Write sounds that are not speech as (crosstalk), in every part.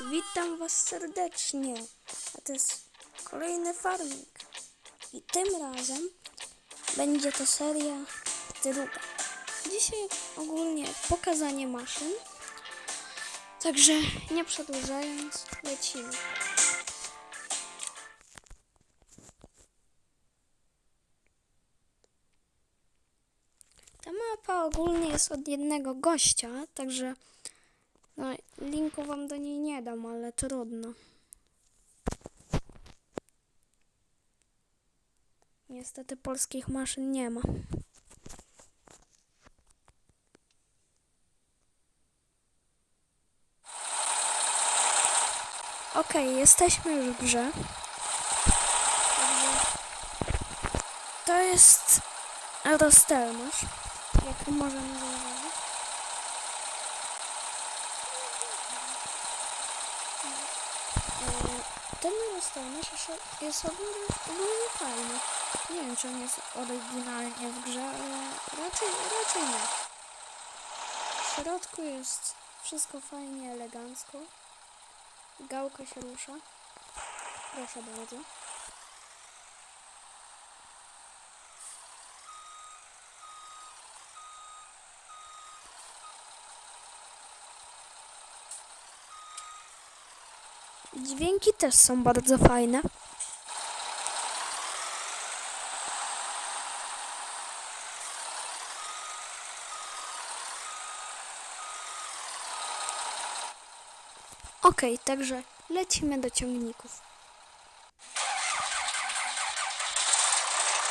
Witam Was serdecznie. A to jest kolejny farming. I tym razem będzie to seria druga. Dzisiaj ogólnie pokazanie maszyn. Także nie przedłużając, lecimy. Ta mapa ogólnie jest od jednego gościa, także no, linku wam do niej nie dam, ale trudno. Niestety polskich maszyn nie ma. Okej, jesteśmy już w grze. To jest Rostelmasz, jak możemy zauważyć. Rostelmasz jest- jest ogólnie, ogólnie fajny. Nie wiem, czy on jest oryginalnie w grze, ale raczej, raczej nie. W środku jest wszystko fajnie, elegancko. Gałka się rusza. Proszę bardzo. Dźwięki też są bardzo fajne. Okej, także lecimy do ciągników.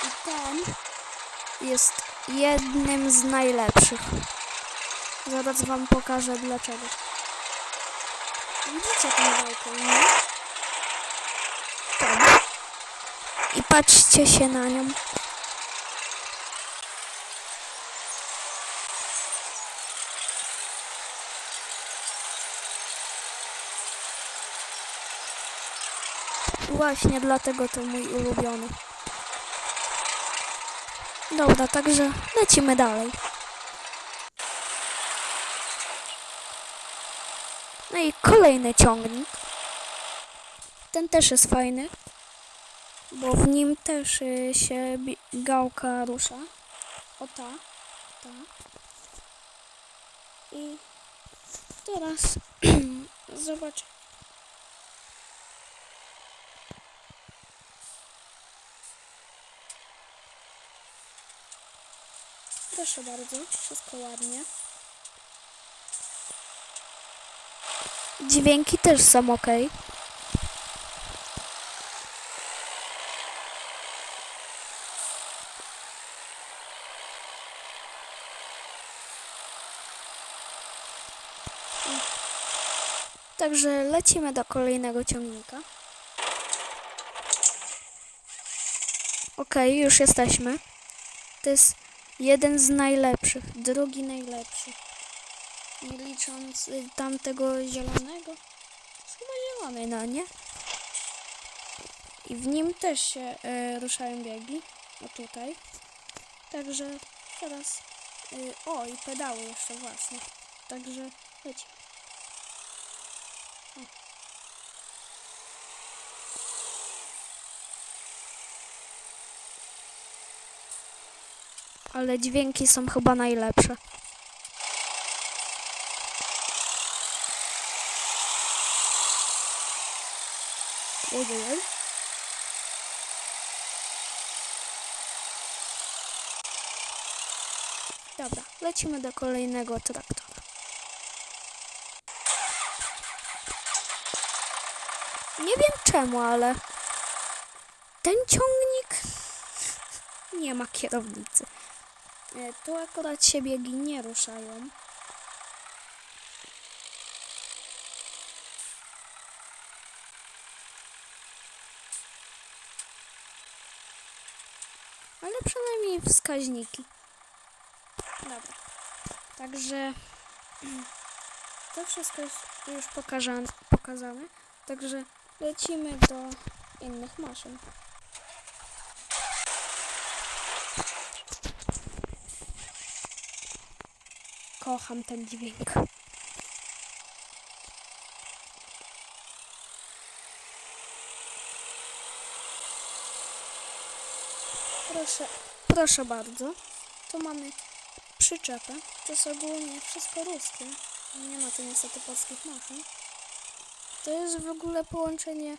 I ten jest jednym z najlepszych. Zaraz wam pokażę dlaczego. Widzicie tę gałkę, nie? Tak. I patrzcie się na nią. Właśnie dlatego to mój ulubiony. Dobra, także lecimy dalej. No i kolejny ciągnik. Ten też jest fajny, bo w nim też y, się gałka rusza. O ta, ta. I teraz (clears throat) zobacz. Proszę bardzo, wszystko ładnie. Dźwięki też są ok. Także lecimy do kolejnego ciągnika. Ok, już jesteśmy. To jest jeden z najlepszych, drugi najlepszy. Nie licząc y, tamtego zielonego. Jest chyba zielony, no nie? I w nim też się e, ruszają biegi. O tutaj. Także teraz. Y, o, i pedały jeszcze właśnie. Także leci. Ale dźwięki są chyba najlepsze. Dobra, lecimy do kolejnego traktora. Nie wiem czemu, ale ten ciągnik (laughs) nie ma kierownicy. E, Tu akurat się biegi nie ruszają. Ale przynajmniej wskaźniki. Dobra. Także (clears throat) to wszystko już pokażane, pokazane. Także lecimy do innych maszyn. Kocham ten dźwięk. Proszę, proszę bardzo. Tu mamy przyczepę. To jest ogólnie wszystko ruskie. Nie ma tu niestety polskich maszyn. To jest w ogóle połączenie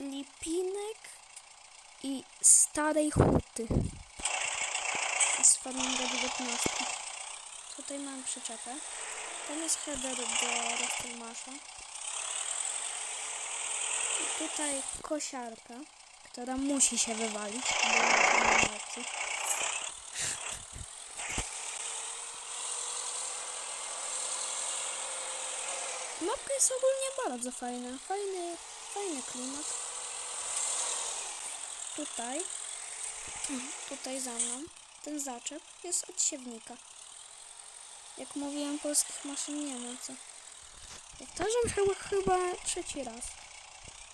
Lipinek i Starej Huty. Z Farminga 19. Tutaj mam przyczepę. Tam jest header do Rostelmasza. I tutaj kosiarka, która musi się wywalić. Mapka jest ogólnie bardzo fajna. Fajny, fajny klimat. Tutaj, tutaj za mną, ten zaczep jest od siewnika. Jak mówiłem, polskich maszyn nie ma, co? Powtarzam chyba, chyba trzeci raz.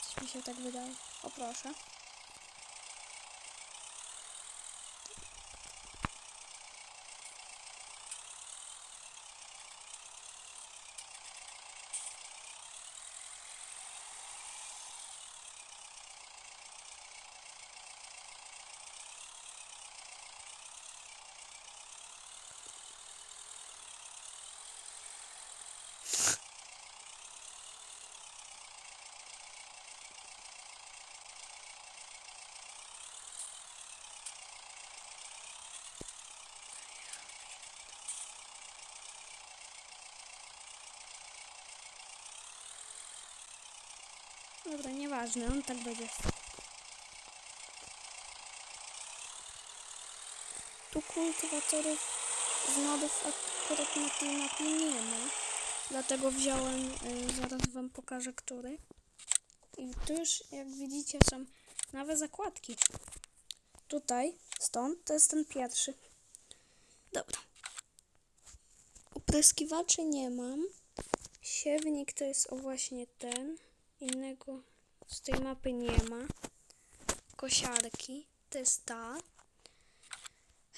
Coś mi się tak wydaje. O proszę. Dobra, nieważne, on tak będzie. Tu kultywatorów z modów akurat na tej mapie nie ma. Dlatego wziąłem, y, zaraz wam pokażę który. I tu już, jak widzicie, są nowe zakładki. Tutaj, stąd, to jest ten pierwszy. Dobra. Opryskiwaczy nie mam. Siewnik to jest o właśnie ten. Innego z tej mapy nie ma. Kosiarki to jest ta.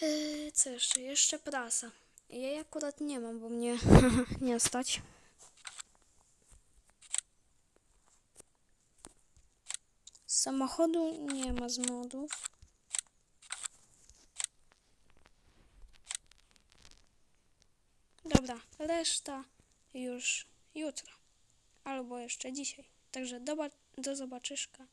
Yy, co jeszcze? Jeszcze prasa. Jej akurat nie mam, bo mnie (laughs) nie stać. Samochodu nie ma z modów. Dobra, reszta już jutro. Albo jeszcze dzisiaj. Także do, do zobaczyszka.